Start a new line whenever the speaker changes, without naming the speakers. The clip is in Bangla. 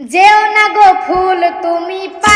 যেও না গো ফুল তুমি পা